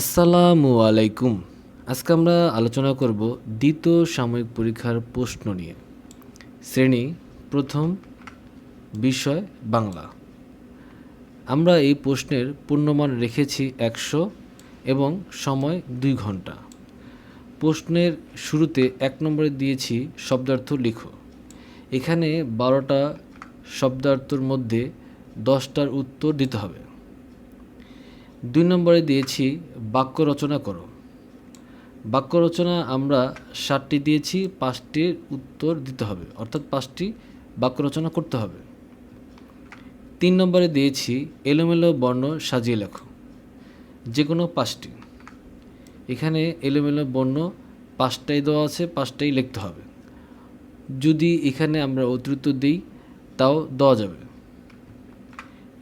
আসসালামু আলাইকুম। আজকে আমরা আলোচনা করব দ্বিতীয় সাময়িক পরীক্ষার প্রশ্ন নিয়ে। শ্রেণি প্রথম বিষয় বাংলা। আমরা এই প্রশ্নের পূর্ণমান রেখেছি একশো এবং সময় দুই ঘণ্টা। প্রশ্নের শুরুতে এক নম্বরে দিয়েছি শব্দার্থ লিখো। এখানে বারোটা শব্দার্থর মধ্যে দশটার উত্তর দিতে হবে। দুই নম্বরে দিয়েছি বাক্য রচনা করো। বাক্য রচনা আমরা ষাটটি দিয়েছি, পাঁচটির উত্তর দিতে হবে। অর্থাৎ পাঁচটি বাক্য রচনা করতে হবে। তিন নম্বরে দিয়েছি, এলোমেলো বর্ণ সাজিয়ে লেখো। যে কোনো পাঁচটি। এখানে এলোমেলো বর্ণ পাঁচটাই দেওয়া আছে, পাঁচটাই লিখতে হবে। যদি এখানে আমরা অতিরিক্ত দিই, তাও দেওয়া যাবে।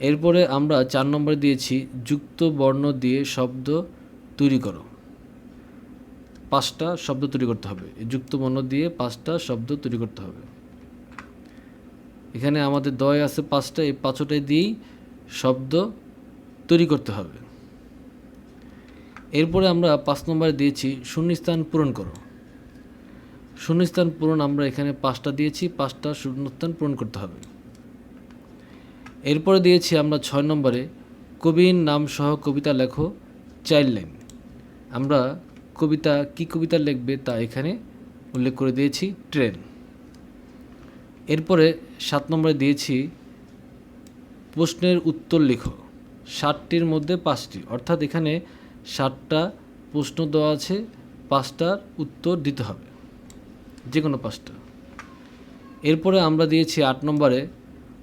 এরপরে আমরা চার নম্বরে দিয়েছি, যুক্ত বর্ণ দিয়ে শব্দ তৈরি করো। পাঁচটা শব্দ তৈরি করতে হবে। যুক্ত বর্ণ দিয়ে পাঁচটা শব্দ তৈরি করতে হবে। এখানে আমাদের দয় আছে পাঁচটা, এই পাঁচটায় দিয়েই শব্দ তৈরি করতে হবে। এরপরে আমরা পাঁচ নম্বরে দিয়েছি, শূন্যস্থান পূরণ করো। শূন্যস্থান পূরণ আমরা এখানে পাঁচটা দিয়েছি, পাঁচটা শূন্যস্থান পূরণ করতে হবে। এরপরে দিয়েছি আমরা ছয় নম্বরে, কবির নাম সহ কবিতা লেখো, চাইল্ড লাইন। আমরা কবিতা, কি কবিতা লিখবে তা এখানে উল্লেখ করে দিয়েছি, ট্রেন। এরপরে সাত নম্বরে দিয়েছি, প্রশ্নের উত্তর লিখো। ষাটটির মধ্যে পাঁচটি। অর্থাৎ এখানে ষাটটা প্রশ্ন দেওয়া আছে, পাঁচটার উত্তর দিতে হবে। যে কোনো পাঁচটা। এরপরে আমরা দিয়েছি আট নম্বরে,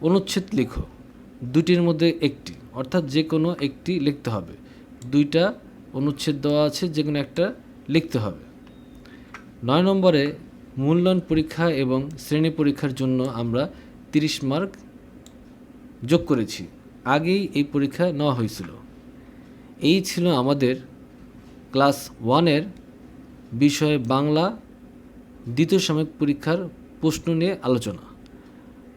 অনুচ্ছেদ লিখো। দুটির মধ্যে একটি। অর্থাৎ যে কোনো একটি লিখতে হবে। দুইটা অনুচ্ছেদ দেওয়া আছে, যে কোনো একটা লিখতে হবে। নয় নম্বরে মূল্যায়ন পরীক্ষা এবং শ্রেণি পরীক্ষার জন্য আমরা তিরিশ মার্ক যোগ করেছি। আগেই এই পরীক্ষা নেওয়া হয়েছিল। এই ছিল আমাদের ক্লাস ওয়ানের বিষয়ে বাংলা দ্বিতীয় সাময়িক পরীক্ষার প্রশ্ন নিয়ে আলোচনা।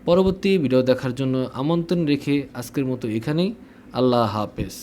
পরবর্তী ভিডিও দেখার জন্য আমন্ত্রণ রেখে আজকের মতো এখানেই। আল্লাহ হাফেজ।